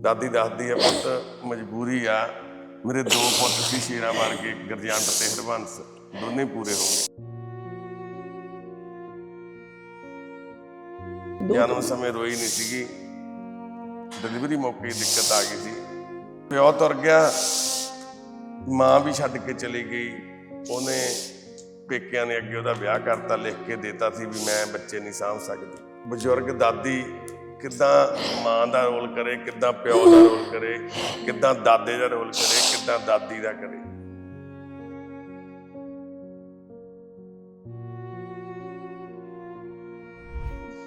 ਦਾਦੀ ਦੱਸਦੀ ਆ ਪੁੱਤ ਮਜਬੂਰੀ ਆ। ਮੇਰੇ ਦੋ ਪੁੱਤ ਸੀ ਸ਼ੇਰਾਂ ਵਰਗੇ ਗਰਜੰਟ ਤੇ ਹਰਬੰਸ। ਦੋਨੇ ਪੂਰੇ ਹੋ ਗਏ। ਜਨਮ ਸਮੇਂ ਰੋਈ ਨਹੀਂ ਸੀਗੀ। ਡਿਲੀਵਰੀ ਮੌਕੇ ਦਿੱਕਤ ਆ ਗਈ ਸੀ। ਪਿਓ ਤੁਰ ਗਿਆ। ਮਾਂ ਵੀ ਛੱਡ ਕੇ ਚਲੀ ਗਈ। ਉਹਨੇ ਪੇਕਿਆਂ ਨੇ ਅੱਗੇ ਉਹਦਾ ਵਿਆਹ ਕਰਤਾ ਲਿਖ ਕੇ ਦਿੱਤਾ ਸੀ ਵੀ ਮੈਂ ਬੱਚੇ ਨਹੀਂ ਸਾਂਭ ਸਕਦੀ। ਬਜ਼ੁਰਗ ਦਾਦੀ ਕਿੱਦਾਂ ਮਾਂ ਦਾ ਰੋਲ ਕਰੇ, ਕਿੱਦਾਂ ਪਿਓ ਦਾ ਰੋਲ ਕਰੇ, ਕਿੱਦਾਂ ਦਾਦੇ ਦਾ ਰੋਲ ਕਰੇ, ਕਿੱਦਾਂ ਦਾਦੀ ਦਾ ਕਰੇ।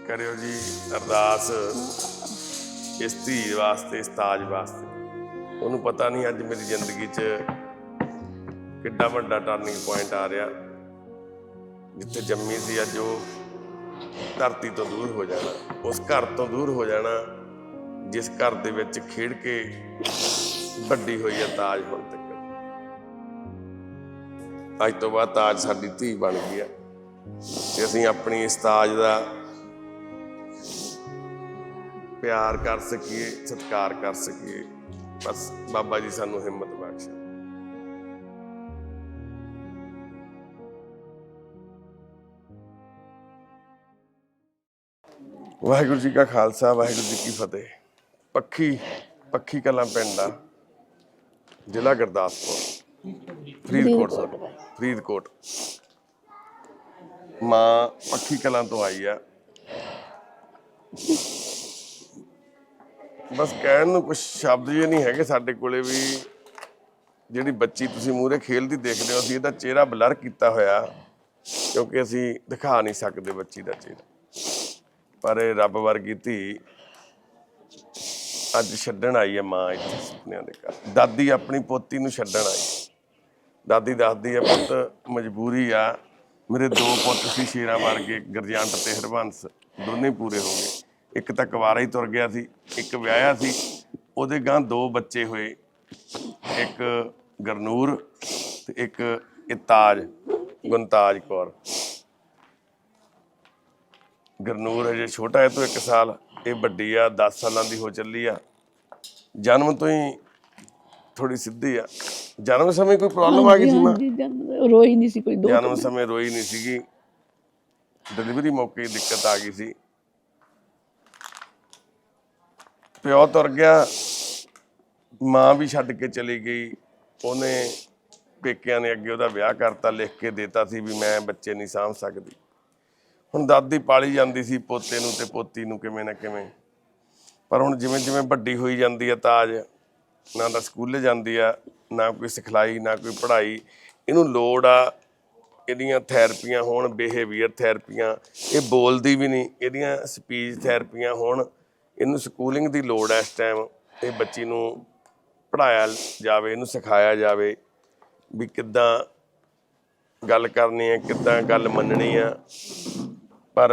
ਕਰਿਓ ਜੀ ਅਰਦਾਸ ਇਸ ਧੀ ਵਾਸਤੇ, ਇਸ ਤਾਜ ਵਾਸਤੇ। ਉਹਨੂੰ ਪਤਾ ਨਹੀਂ ਅੱਜ ਮੇਰੀ ਜ਼ਿੰਦਗੀ 'ਚ ਕਿੱਡਾ ਵੱਡਾ ਟਰਨਿੰਗ ਪੁਆਇੰਟ ਆ ਰਿਹਾ, ਜਿੱਥੇ ਜੰਮੀ ਸੀ ਅੱਜ ਉਹ। ਧਰਤੀ ਤੋਂ ਦੂਰ ਹੋ ਜਾਣਾ, ਉਸ ਘਰ ਤੋਂ ਦੂਰ ਹੋ ਜਾਣਾ, ਜਿਸ ਘਰ ਦੇ ਵਿੱਚ ਖੇਡ ਕੇ ਵੱਡੀ ਹੋਈ ਹੈ ਤਾਜ ਹੁਣ ਤੱਕ। ਅੱਜ ਤੋਂ ਬਾਅਦ ਤਾਜ ਸਾਡੀ ਧੀ ਬਣ ਗਈ ਆ ਤੇ ਅਸੀਂ ਆਪਣੀ ਇਸ ਤਾਜ ਦਾ ਪਿਆਰ ਕਰ ਸਕੀਏ, ਸਤਿਕਾਰ ਕਰ ਸਕੀਏ। ਬਸ ਬਾਬਾ ਜੀ ਸਾਨੂੰ ਹਿੰਮਤ ਵਾਹਿਗੁਰੂ ਜੀ ਕਾ ਖਾਲਸਾ, ਵਾਹਿਗੁਰੂ ਜੀ ਕੀ ਫਤਿਹ। ਪੱਖੀ ਪੱਖੀ ਕਲਾਂ ਪਿੰਡ ਆ, ਜ਼ਿਲ੍ਹਾ ਗੁਰਦਾਸਪੁਰ, ਫਰੀਦਕੋਟ ਸਰ, ਫਰੀਦਕੋਟ। ਮਾਂ ਪੱਖੀ ਕਲਾਂ ਤੋਂ ਆਈ ਆ। ਬਸ ਕਹਿਣ ਨੂੰ ਕੁਝ ਸ਼ਬਦ ਜੇ ਨਹੀਂ ਹੈਗੇ ਸਾਡੇ ਕੋਲੇ ਵੀ। ਜਿਹੜੀ ਬੱਚੀ ਤੁਸੀਂ ਮੂਹਰੇ ਖੇਲਦੀ ਦੇਖਦੇ ਹੋ, ਅਸੀਂ ਇਹਦਾ ਚਿਹਰਾ ਬਲਰ ਕੀਤਾ ਹੋਇਆ, ਕਿਉਂਕਿ ਅਸੀਂ ਦਿਖਾ ਨਹੀਂ ਸਕਦੇ ਬੱਚੀ ਦਾ ਚਿਹਰਾ। ਪਰ ਇਹ ਰੱਬ ਵਰਗੀ ਧੀ ਅੱਜ ਛੱਡਣ ਆਈ ਹੈ ਮਾਂ ਇੱਥੇ ਸੁਪਨਿਆਂ ਦੇ ਘਰ। ਦਾਦੀ ਆਪਣੀ ਪੋਤੀ ਨੂੰ ਛੱਡਣ ਆਈ। ਦਾਦੀ ਦੱਸਦੀ ਹੈ, ਪੁੱਤ, ਮਜਬੂਰੀ ਆ। ਮੇਰੇ ਦੋ ਪੁੱਤ ਸੀ ਸ਼ੇਰਾਂ ਵਰਗੇ, ਗਰਜੰਟ ਤੇ ਹਰਬੰਸ। ਦੋਨੇ ਪੂਰੇ ਹੋ ਗਏ। ਇੱਕ ਤਾਂ ਕੁਵਾਰਾ ਹੀ ਤੁਰ ਗਿਆ ਸੀ, ਇੱਕ ਵਿਆਹਿਆ ਸੀ। ਉਹਦੇ ਗਾਂ ਦੋ ਬੱਚੇ ਹੋਏ। ਇੱਕ ਗਰਨੂਰ ਤੇ ਇੱਕ ਇਤਾਜ ਗੁਨਤਾਜ ਕੌਰ। ਗਰਨੂਰ ਹਜੇ ਛੋਟਾ ਹੈ ਤੋਂ 1 ਸਾਲ ਇਹ ਵੱਡੀ ਆ 10 ਸਾਲਾਂ ਦੀ ਹੋ ਚੱਲੀ ਆ। ਜਨਮ ਤੋਂ ਹੀ ਥੋੜੀ ਸਿੱਧੀ ਆ। ਜਨਮ ਸਮੇਂ ਕੋਈ ਪ੍ਰੋਬਲਮ ਆ ਗਈ ਸੀ ਮਾਂ? ਰੋਈ ਨਹੀਂ ਸੀ ਕੋਈ ਦੋ ਜਨਮ ਸਮੇਂ ਰੋਈ ਨਹੀਂ ਸੀਗੀ। ਡਿਲੀਵਰੀ ਮੌਕੇ ਦਿੱਕਤ ਆ ਗਈ ਸੀ। ਪਿਓ ਤੁਰ ਗਿਆ। ਮਾਂ ਵੀ ਛੱਡ ਕੇ ਚਲੀ ਗਈ। ਉਹਨੇ ਪੇਕਿਆਂ ਨੇ ਅੱਗੇ ਉਹਦਾ ਵਿਆਹ ਕਰਤਾ ਲਿਖ ਕੇ ਦਿੱਤਾ ਸੀ ਵੀ ਮੈਂ ਬੱਚੇ ਨਹੀਂ ਸਾਂਭ ਸਕਦੀ। ਹੁਣ ਦਾਦੀ ਪਾਲੀ ਜਾਂਦੀ ਸੀ ਪੋਤੇ ਨੂੰ ਤੇ ਪੋਤੀ ਨੂੰ ਕਿਵੇਂ ਨਾ ਕਿਵੇਂ। ਪਰ ਹੁਣ ਜਿਵੇਂ ਜਿਵੇਂ ਵੱਡੀ ਹੋਈ ਜਾਂਦੀ ਆ ਤਾਜ ਨਾ ਤਾਂ ਸਕੂਲੇ ਜਾਂਦੀ ਆ, ਨਾ ਕੋਈ ਸਿਖਲਾਈ, ਨਾ ਕੋਈ ਪੜ੍ਹਾਈ। ਇਹਨੂੰ ਲੋੜ ਆ, ਇਹਦੀਆਂ ਥੈਰੇਪੀਆਂ ਹੋਣ ਬਿਹੇਵੀਅਰ ਥੈਰੇਪੀਆਂ। ਇਹ ਬੋਲਦੀ ਵੀ ਨਹੀਂ, ਇਹਦੀਆਂ ਸਪੀਚ ਥੈਰੇਪੀਆਂ ਹੋਣ। ਇਹਨੂੰ ਸਕੂਲਿੰਗ ਦੀ ਲੋੜ ਹੈ ਇਸ ਟਾਈਮ ਇਹ ਬੱਚੀ ਨੂੰ ਪੜਾਇਆ ਜਾਵੇ, ਇਹਨੂੰ ਸਿਖਾਇਆ ਜਾਵੇ ਵੀ ਕਿੱਦਾਂ ਗੱਲ ਕਰਨੀ ਹੈ ਕਿੱਦਾਂ ਗੱਲ ਮੰਨਣੀ ਆ। ਪਰ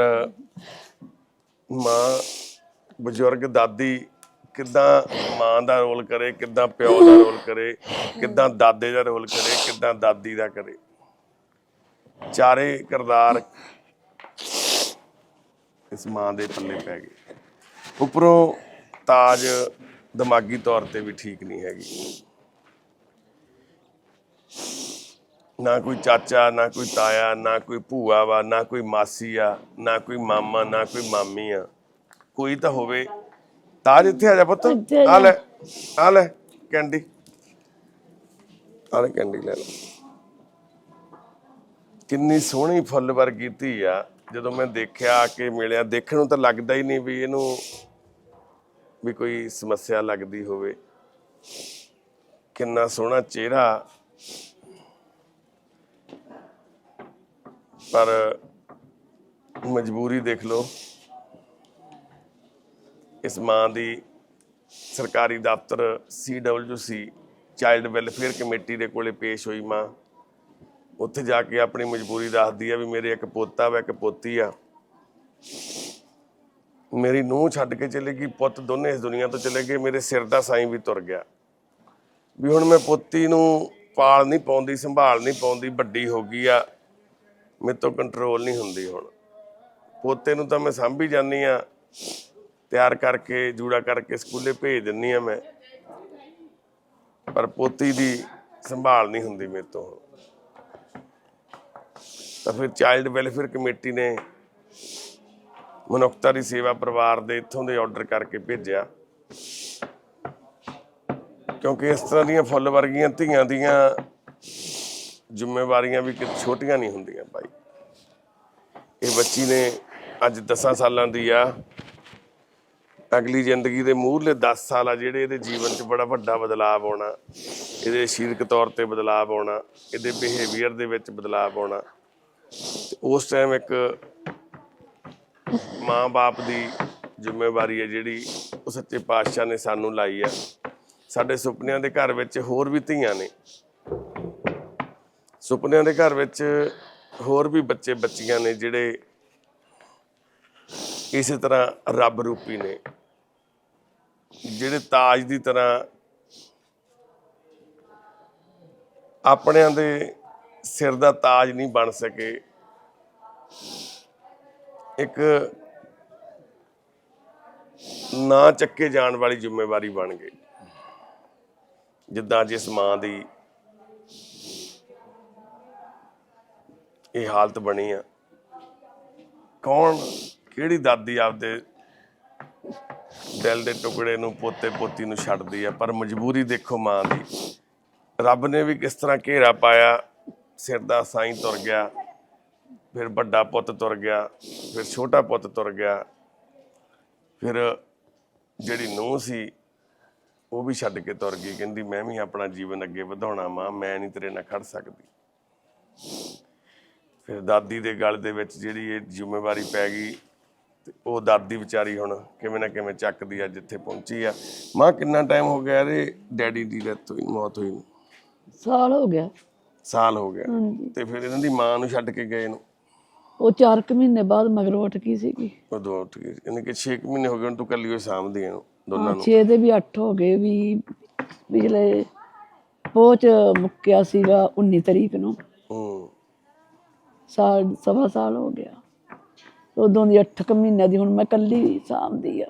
ਮਾਂ, ਬਜ਼ੁਰਗ, ਦਾਦੀ ਕਿੱਦਾਂ ਮਾਂ ਦਾ ਰੋਲ ਕਰੇ, ਕਿੱਦਾਂ ਪਿਓ ਦਾ ਰੋਲ ਕਰੇ, ਕਿੱਦਾਂ ਦਾਦੇ ਦਾ ਰੋਲ ਕਰੇ, ਕਿੱਦਾਂ ਦਾਦੀ ਦਾ ਕਰੇ। ਚਾਰੇ ਕਿਰਦਾਰ ਇਸ ਮਾਂ ਦੇ ਪੱਲੇ ਪੈ ਗਏ। ਉੱਪਰੋਂ ਤਾਜ ਦਿਮਾਗੀ ਤੌਰ ਤੇ ਵੀ ਠੀਕ ਨਹੀਂ ਹੈਗੀ। ਨਾ ਕੋਈ ਚਾਚਾ ਨਾ ਕੋਈ ਤਾਇਆ ਨਾ ਕੋਈ ਭੂਆ ਵਾ ਨਾ ਕੋਈ ਮਾਸੀ ਆ ਨਾ ਕੋਈ ਮਾਮਾ ਨਾ ਕੋਈ ਮਾਮੀ ਆ। ਕੋਈ ਤਾਂ ਹੋਵੇ। ਤਾਜ ਇੱਥੇ ਆ ਜਾ ਪੁੱਤ। ਆ ਲੈ ਆ ਲੈ ਕੈਂਡੀ। ਆ ਲੈ ਕੈਂਡੀ ਲੈ ਲੈ ਕਿੰਨੀ ਸੋਹਣੀ ਫੁੱਲ ਵਰਗੀ ਧੀ ਆ। ਜਦੋਂ ਮੈਂ ਦੇਖਿਆ ਆ ਕੇ ਮਿਲਿਆ ਦੇਖਣ ਨੂੰ ਤਾਂ ਲੱਗਦਾ ਹੀ ਨਹੀਂ ਵੀ ਇਹਨੂੰ ਵੀ ਕੋਈ ਸਮੱਸਿਆ ਲੱਗਦੀ ਹੋਵੇ। ਕਿੰਨਾ ਸੋਹਣਾ ਚਿਹਰਾ। ਪਰ ਮਜਬੂਰੀ ਦੇਖ ਲਓ, ਇਸ ਮਾਂ ਦੀ ਸਰਕਾਰੀ ਦਫ਼ਤਰ ਸੀ ਚਾਈਲਡ ਵੈਲਫੇਅਰ ਕਮੇਟੀ ਦੇ ਕੋਲੇ ਪੇਸ਼ ਹੋਈ ਮਾਂ। ਉੱਥੇ ਜਾ ਕੇ ਆਪਣੀ ਮਜਬੂਰੀ ਦੱਸਦੀ ਆ ਵੀ ਮੇਰੇ ਇੱਕ ਪੋਤਾ ਵਾ, ਇੱਕ ਪੋਤੀ ਆ। ਮੇਰੀ ਨੂੰਹ ਛੱਡ ਕੇ ਚਲੇ ਗਈ, ਪੁੱਤ ਦੋਨੇ ਇਸ ਦੁਨੀਆ ਤੋਂ ਚਲੇ ਗਏ, ਮੇਰੇ ਸਿਰ ਦਾ ਸਾਈਂ ਵੀ ਤੁਰ ਗਿਆ। ਵੀ ਹੁਣ ਮੈਂ ਪੋਤੀ ਨੂੰ ਪਾਲ ਨਹੀਂ ਪਾਉਂਦੀ, ਸੰਭਾਲ ਨਹੀਂ ਪਾਉਂਦੀ, ਵੱਡੀ ਹੋ ਗਈ ਆ। ਮੇਰੇ ਤੋਂ ਕੰਟਰੋਲ ਨਹੀਂ ਹੁੰਦੀ ਹੁਣ। ਪੋਤੇ ਨੂੰ ਤਾਂ ਮੈਂ ਸਾਂਭੀ ਜਾਨੀ ਆ ਤਿਆਰ ਕਰਕੇ, ਜੂੜਾ ਕਰਕੇ ਸਕੂਲੇ ਭੇਜ ਦਿੰਨੀ ਆ ਮੈਂ। ਪਰ ਪੋਤੀ ਦੀ ਸੰਭਾਲ ਨਹੀਂ ਹੁੰਦੀ ਮੇਰੇ ਤੋਂ ਤਾਂ ਫਿਰ ਚਾਈਲਡ ਵੈਲਫੇਅਰ ਕਮੇਟੀ ਨੇ ਮਨੁੱਖਤਾ ਦੀ ਸੇਵਾ ਪਰਿਵਾਰ ਦੇ ਇੱਥੋਂ ਦੇ ਆਰਡਰ ਕਰਕੇ ਭੇਜਿਆ। ਕਿਉਂਕਿ ਇਸ ਤਰ੍ਹਾਂ ਦੀਆਂ ਫੁੱਲ ਵਰਗੀਆਂ ਧੀਆਂ ਦੀਆਂ ਜ਼ਿੰਮੇਵਾਰੀਆਂ ਵੀ ਕਿ ਛੋਟੀਆਂ ਨਹੀਂ ਹੁੰਦੀਆਂ ਭਾਈ ਇਹ ਬੱਚੀ ਨੇ ਅੱਜ 10 ਸਾਲਾਂ ਦੀ ਆ। ਅਗਲੀ ਜ਼ਿੰਦਗੀ ਦੇ ਮੂਹਰਲੇ 10 ਸਾਲ ਆ ਜਿਹੜੇ ਇਹਦੇ ਜੀਵਨ 'ਚ ਬੜਾ ਵੱਡਾ ਬਦਲਾਅ ਆਉਣਾ। ਇਹਦੇ ਸਰੀਰਕ ਤੌਰ ਤੇ ਬਦਲਾਅ ਆਉਣਾ, ਇਹਦੇ ਬਿਹੇਵੀਅਰ ਦੇ ਵਿੱਚ ਬਦਲਾਅ ਆਉਣਾ। ਉਸ ਟਾਈਮ ਇੱਕ ਮਾਂ-ਬਾਪ ਦੀ ਜ਼ਿੰਮੇਵਾਰੀ ਹੈ ਜਿਹੜੀ ਉਹ ਸੱਚੇ ਪਾਤਸ਼ਾਹ ਨੇ ਸਾਨੂੰ ਲਾਈ ਆ। ਸਾਡੇ ਸੁਪਨਿਆਂ ਦੇ ਘਰ ਵਿੱਚ ਹੋਰ ਵੀ ਧੀਆਂ ਨੇ। ਸੁਪਨਿਆਂ ਦੇ ਘਰ ਵਿੱਚ ਹੋਰ ਵੀ ਬੱਚੇ ਬੱਚੀਆਂ ਨੇ ਜਿਹੜੇ ਇਸੇ ਤਰ੍ਹਾਂ ਰੱਬ ਰੂਪੀ ਨੇ, ਜਿਹੜੇ ਤਾਜ ਦੀ ਤਰ੍ਹਾਂ ਆਪਣਿਆਂ ਦੇ ਸਿਰ ਦਾ ਤਾਜ ਨਹੀਂ ਬਣ ਸਕੇ। ਇੱਕ ਨਾ ਚੱਕੇ ਜਾਣ ਵਾਲੀ ਜ਼ਿੰਮੇਵਾਰੀ ਬਣ ਗਈ। ਜਿੱਦਾਂ ਜਿਸ ਮਾਂ ਦੀ ਇਹ ਹਾਲਤ ਬਣੀ ਆ। ਕੌਣ? ਕਿਹੜੀ ਦਾਦੀ ਆਪਦੇ ਦਿਲ ਦੇ ਟੁਕੜੇ ਨੂੰ ਪੋਤੇ ਪੋਤੀ ਨੂੰ ਛੱਡਦੀ ਆ, ਪਰ ਮਜਬੂਰੀ ਦੇਖੋ ਮਾਂ ਦੀ। ਰੱਬ ਨੇ ਵੀ ਕਿਸ ਤਰ੍ਹਾਂ ਘੇਰਾ ਪਾਇਆ, ਸਿਰ ਦਾ ਸਾਈਂ ਤੁਰ ਗਿਆ, ਫਿਰ ਵੱਡਾ ਪੁੱਤ ਤੁਰ ਗਿਆ, ਫਿਰ ਛੋਟਾ ਪੁੱਤ ਤੁਰ ਗਿਆ, ਫਿਰ ਜਿਹੜੀ ਨੂੰਹ ਸੀ, ਉਹ ਵੀ ਛੱਡ ਕੇ ਤੁਰ ਗਈ, ਕਹਿੰਦੀ ਮੈਂ ਵੀ ਆਪਣਾ ਜੀਵਨ ਅੱਗੇ ਵਧਾਉਣਾ ਮਾਂ, ਮੈਂ ਨਹੀਂ ਤੇਰੇ ਨਾਲ ਖੜ ਸਕਦੀ। ਫਿਰ ਦਾਦੀ ਦੇ ਗਲ ਦੇ ਵਿੱਚ ਜਿਹੜੀ ਇਹ ਜ਼ਿੰਮੇਵਾਰੀ ਪੈ ਗਈ ਤੇ ਉਹ ਦਾਦੀ ਵਿਚਾਰੀ ਹੁਣ ਕਿਵੇਂ ਨਾ ਕਿਵੇਂ ਚੱਕਦੀ ਆ ਜਿੱਥੇ ਪਹੁੰਚੀ ਆ। ਮਾਂ ਕਿੰਨਾ ਟਾਈਮ ਹੋ ਗਿਆ ਇਹਦੇ ਡੈਡੀ ਦੀ ਡੈਥ ਹੋਈ ਮੌਤ ਹੋਈ ਨੂੰ? ਸਾਲ ਹੋ ਗਿਆ। ਸਾਲ ਹੋ ਗਿਆ। ਹਾਂਜੀ। ਤੇ ਫਿਰ ਇਹਨਾਂ ਦੀ ਮਾਂ ਨੂੰ ਛੱਡ ਕੇ ਗਏ ਨੂੰ? ਉਹ 4 ਕੁ ਮਹੀਨੇ ਬਾਅਦ ਮਗਰੋਂ ਉੱਠ ਗਈ ਸੀਗੀ। ਉਦੋਂ ਉੱਠ ਗਈ ਇਹਨੇ ਕਿ 6 ਮਹੀਨੇ ਹੋ ਗਏ ਹੁਣ ਤੂੰ ਕੱਲੀ ਹੋਈ ਸਾਂਭਦੀ ਇਹਨੂੰ ਦੋਨਾਂ ਨੂੰ? 6 ਦੇ ਵੀ 8 ਹੋ ਗਏ ਵੀ ਪਿਛਲੇ ਪਹੁੰਚ ਮੁੱਕਿਆ ਸੀਗਾ 19 ਤਰੀਕ ਨੂੰ। ਹੂੰ। ਸਾਲ ਸਵਾ ਸਾਲ ਹੋ ਗਿਆ। ਉਦੋਂ ਦੀ 8 ਕੁ ਮਹੀਨਿਆਂ ਦੀ ਹੁਣ ਮੈਂ ਕੱਲੀ ਸਾਂਭਦੀ ਆ।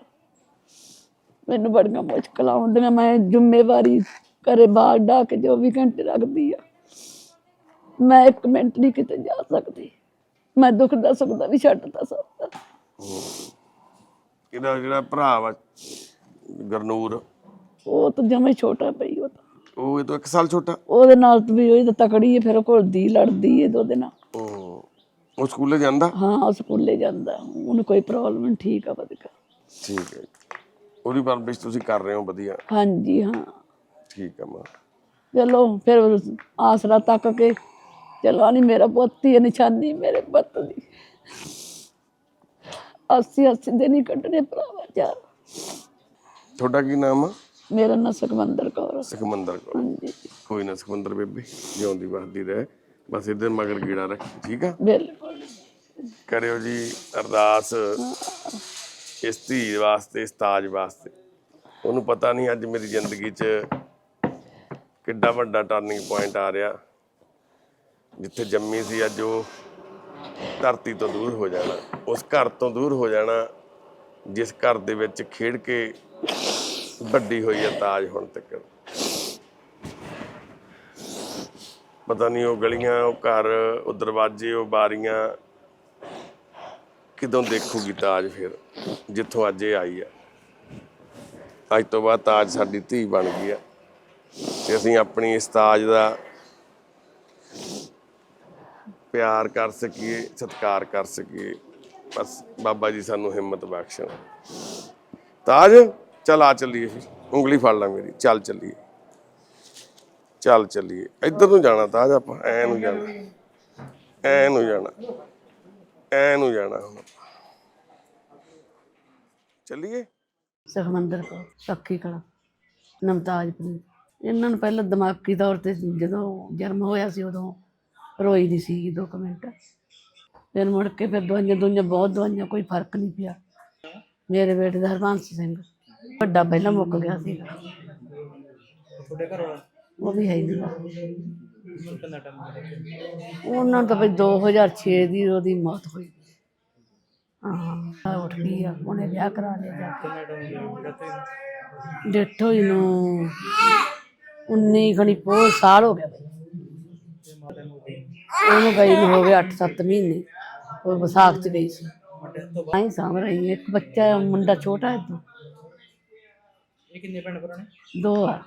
ਮੈਨੂੰ ਬੜੀਆਂ ਮੁਸ਼ਕਲਾਂ ਆਉਂਦੀਆਂ ਮੈਂ ਜ਼ਿੰਮੇਵਾਰੀ ਘਰੇ ਬਾਹਰ ਡਾ ਕੇ 24 ਘੰਟੇ ਰੱਖਦੀ ਆ ਮੈਂ ਇੱਕ ਮਿੰਟ ਨਹੀਂ ਕਿਤੇ ਜਾ ਸਕਦੀ। ਮੈਂ ਦੁੱਖ ਦਾ ਸੁੱਖ ਦਾ ਵੀ ਛੱਡ ਤਾ ਸਕਦਾ। ਇਹਦਾ ਜਿਹੜਾ ਭਰਾ ਵਾ? ਗਰਨੂਰ। ਉਹ ਤਾਂ ਜਮੇ ਛੋਟਾ ਪਈ ਉਹ ਤਾਂ। ਉਹ ਇਹ ਤੋਂ 1 ਸਾਲ ਛੋਟਾ? ਉਹਦੇ ਨਾਲ ਤਾਂ ਵੀ ਉਹ ਤਾਂ ਤਕੜੀ ਹੈ ਫਿਰ ਉਹ ਘੁਲਦੀ ਲੜਦੀ ਹੈ ਉਹਦੇ ਨਾਲ ਉਹ ਸਕੂਲੇ ਜਾਂਦਾ? ਹਾਂ ਉਹ ਸਕੂਲੇ ਜਾਂਦਾ। ਉਹਨੂੰ ਕੋਈ ਪ੍ਰੋਬਲਮ ਨਹੀਂ ਠੀਕ ਆ ਵਧੀਆ। ਠੀਕ ਹੈ। ਉਹਦੀ ਪਰਵਰਿਸ਼ ਤੁਸੀਂ ਕਰ ਰਹੇ ਹੋ ਵਧੀਆ। ਹਾਂਜੀ ਹਾਂ। ਠੀਕ ਆ ਮਾਂ। ਚਲੋ ਫਿਰ ਆਸਰਾ ਤੱਕ ਕੇ ਚਲੋ ਨਹੀਂ ਮੇਰਾ ਪੁੱਤ ਹੀ ਹੈ, ਨਿਸ਼ਾਨੀ ਮੇਰੇ ਪੁੱਤ ਦੀ। ਅੱਸੀ ਅੱਸੀ ਦਿਨ ਹੀ ਕੱਢਣੇ ਭਰਾਵਾ ਚਾਰ। ਤੁਹਾਡਾ ਕੀ ਨਾਮ ਆ? ਮੇਰਾ ਨਾਂ ਸੁਖਮੰਦਰ ਕੌਰ ਸੁਖਮੰਦਰ ਕੌਰ। ਹਾਂਜੀ। ਕੋਈ ਨਾ ਸੁਖਮੰਦਰ ਬੇਬੀ ਜਿਉਂਦੀ ਵਸਦੀ ਰਹੇ। ਬਸ ਇਧਰ ਮਗਰ ਕੀੜਾ ਰੱਖ ਠੀਕ ਆ? ਬਿਲਕੁਲ। ਕਰਿਓ ਜੀ ਅਰਦਾਸ ਇਸ ਧੀ ਵਾਸਤੇ ਇਸ ਤਾਜ ਵਾਸਤੇ। ਉਹਨੂੰ ਪਤਾ ਨਹੀਂ ਅੱਜ ਮੇਰੀ ਜ਼ਿੰਦਗੀ 'ਚ ਕਿੱਡਾ ਵੱਡਾ ਟਰਨਿੰਗ ਪੁਆਇੰਟ ਆ ਰਿਹਾ। ਜਿੱਥੇ ਜੰਮੀ ਸੀ ਅੱਜ ਉਹ ਧਰਤੀ ਤੋਂ ਦੂਰ ਹੋ ਜਾਣਾ। ਉਸ ਘਰ ਤੋਂ ਦੂਰ ਹੋ ਜਾਣਾ ਜਿਸ ਘਰ ਦੇ ਵਿੱਚ ਖੇਡ ਕੇ ਵੱਡੀ ਹੋਈ ਹੈ ਤਾਜ ਹੁਣ ਤੱਕ। ਪਤਾ ਨਹੀਂ ਉਹ ਗਲੀਆਂ, ਉਹ ਘਰ, ਉਹ ਦਰਵਾਜ਼ੇ, ਉਹ ਬਾਰੀਆਂ। ਕਿਦੋਂ ਦੇਖੂਗੀ ਤਾਜ ਫਿਰ? ਜਿੱਥੋਂ ਅੱਜ ਇਹ ਆਈ ਆ। ਅੱਜ ਤੋਂ ਬਾਅਦ ਤਾਜ ਸਾਡੀ ਧੀ ਬਣ ਗਈ ਆ। ਤੇ ਅਸੀਂ ਆਪਣੀ ਇਸ ਤਾਜ ਦਾ ਪਿਆਰ ਕਰ ਸਕੀਏ, ਸਤਿਕਾਰ ਕਰ ਸਕੀਏ। ਬਸ ਬਾਬਾ ਜੀ ਸਾਨੂੰ ਹਿੰਮਤ ਬਖਸ਼ਣ। ਤਾਜ, ਚੱਲ ਆ ਚੱਲੀਏ ਫਿਰ। ਉਂਗਲੀ ਫੜ ਲੈ ਮੇਰੀ। ਚੱਲ ਚੱਲੀਏ। ਚੱਲ ਚੱਲੀਏ। ਇੱਧਰ ਨੂੰ ਜਾਣਾ ਤਾਜ ਆਪਾਂ ਐ ਨੂੰ ਜਾਣਾ। ਐ ਨੂੰ ਜਾਣਾ। ਐ ਨੂੰ ਜਾਣਾ ਹੁਣ। ਚੱਲੀਏ? ਸੁਖਮੰਦਰ ਕੌਰ ਸੱਖੀ ਕਲਾ ਨਮਤਾਜਪੁਰ ਇਹਨਾਂ ਨੂੰ ਪਹਿਲਾਂ ਦਿਮਾਗੀ ਤੌਰ ਤੇ ਜਦੋਂ ਜਨਮ ਹੋਇਆ ਸੀ ਉਦੋਂ ਰੋਈ ਦੀ ਸੀ ਦੋ ਕੁ ਮਿੰਟ। ਫਿਰ ਮੁੜ ਕੇ ਫਿਰ ਦਵਾਈਆਂ ਦੁਈਆਂ ਬਹੁਤ ਦਵਾਈਆਂ ਕੋਈ ਫ਼ਰਕ ਨਹੀਂ ਪਿਆ। ਮੇਰੇ ਬੇਟੇ ਦਾ ਹਰਬੰਸ ਸਿੰਘ ਵੱਡਾ ਪਹਿਲਾਂ ਮੁੱਕ ਗਿਆ ਸੀ। ਤੁਹਾਡੇ ਘਰ ਵਾਲਾ ਉਹ ਵੀ ਹੈ ਨਹੀਂ। ਹੁਣ ਕਿੰਨਾ ਟਾਈਮ ਹੋ ਗਿਆ? ਉਹਨਾਂ ਤਾਂ ਬਈ 2006 ਦੀ ਉਹਦੀ ਮੌਤ ਹੋਈ। ਹਾਂ। ਉੱਠ ਗਈ ਆ ਉਹਨੇ ਵਿਆਹ ਕਰਾ ਲਿਆ। ਜਾ ਕਿੰਨਾ ਟਾਈਮ ਹੋ ਗਿਆ? ਹੋਈ ਨੂੰ? 19 ਖਣੀ ਪੋ ਸਾਲ ਹੋ ਗਿਆ। ਬਈ ਉਹਨੂੰ ਗਈ ਨੂੰ ਹੋ ਗਏ 8-7 ਮਹੀਨੇ। ਉਹ ਵਿਸਾਖ ਚ ਗਈ ਸੀ। ਆਈ ਸਾਂਭ ਰਹੀ। ਇੱਕ ਬੱਚਾ ਮੁੰਡਾ ਛੋਟਾ ਹੈ। ਤੋਂ ਇਹ ਕਿੰਨੇ ਭੈਣ ਭਰਾ ਨੇ? ਦੋ ਆ।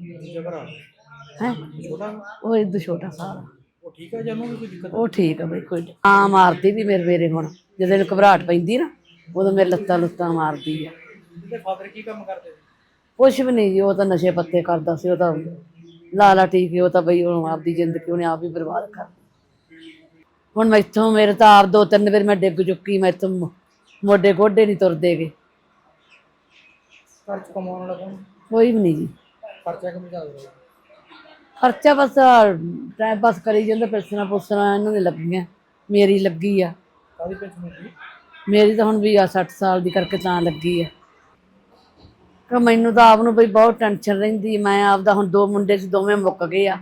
ਹੈ? ਛੋਟਾ? ਉਹ ਇਦੋਂ ਛੋਟਾ ਸਾਰਾ। ਉਹ ਠੀਕ ਹੈ ਜਾਂ ਉਹਨੂੰ ਵੀ ਕੋਈ ਦਿੱਕਤ ਉਹ ਠੀਕ ਆ ਬਈ ਕੋਈ। ਹਾਂ ਮਾਰਦੀ ਵੀ ਮੇਰੇ ਵੇਰੇ ਹੁਣ। ਜਦੋਂ ਇਹਨੂੰ ਘਬਰਾਹਟ ਪੈਂਦੀ ਨਾ ਉਦੋਂ ਮੇਰੇ ਲੱਤਾਂ ਲੁੱਤਾਂ ਮਾਰਦੀ ਆ। ਇਹਦੇ ਫਾਦਰ ਕੀ ਕੰਮ ਕਰਦੇ? ਸੀ ਕੁਛ ਵੀ ਨਹੀਂ ਜੀ ਉਹ ਤਾਂ ਨਸ਼ੇ ਪੱਤੇ ਕਰਦਾ ਸੀ ਉਹ ਤਾਂ ਲਾਲਾ ਟੀਕੇ ਉਹ ਤਾਂ ਬਈ ਉਹ ਆਪਦੀ ਜ਼ਿੰਦਗੀ ਉਹਨੇ ਆਪ ਹੀ ਬਰਬਾਦ ਕਰ ਹੁਣ ਮੈਥੋਂ ਮੇਰੇ ਤਾਂ ਆਪ ਦੋ ਤਿੰਨ ਵਾਰ ਮੈਂ ਡਿੱਗ ਚੁੱਕੀ ਮੋ- ਮੋਢੇ ਗੋਡੇ ਨਹੀਂ ਤੁਰਦੇਗੇ ਘਰ ਚ ਕਮਾਉਣ ਕੋਈ ਵੀ ਨਹੀਂ ਜੀ। ਖਰਚਾ ਕਿਵੇਂ ਬਸ ਟਾਈਮ ਪਾਸ ਕਰੀ ਜਾਂਦਾ ਪੈਸਣਾ ਪੁੱਛਣਾ ਇਹਨਾਂ ਨੇ ਲੱਗੀਆਂ ਮੇਰੀ ਲੱਗੀ ਆ। ਪੈਨਸ਼ਨ ਮੇਰੀ? ਤਾਂ ਹੁਣ ਵੀ ਆ 60 ਸਾਲ ਦੀ ਕਰਕੇ ਤਾਂ ਲੱਗੀ ਆ। ਕਿ ਮੈਨੂੰ ਤਾਂ ਆਪ ਨੂੰ ਬਈ ਬਹੁਤ ਟੈਨਸ਼ਨ ਰਹਿੰਦੀ ਮੈਂ ਆਪਦਾ ਹੁਣ ਦੋ ਮੁੰਡੇ ਸੀ ਦੋਵੇਂ ਮੁੱਕ ਗਏ ਆ।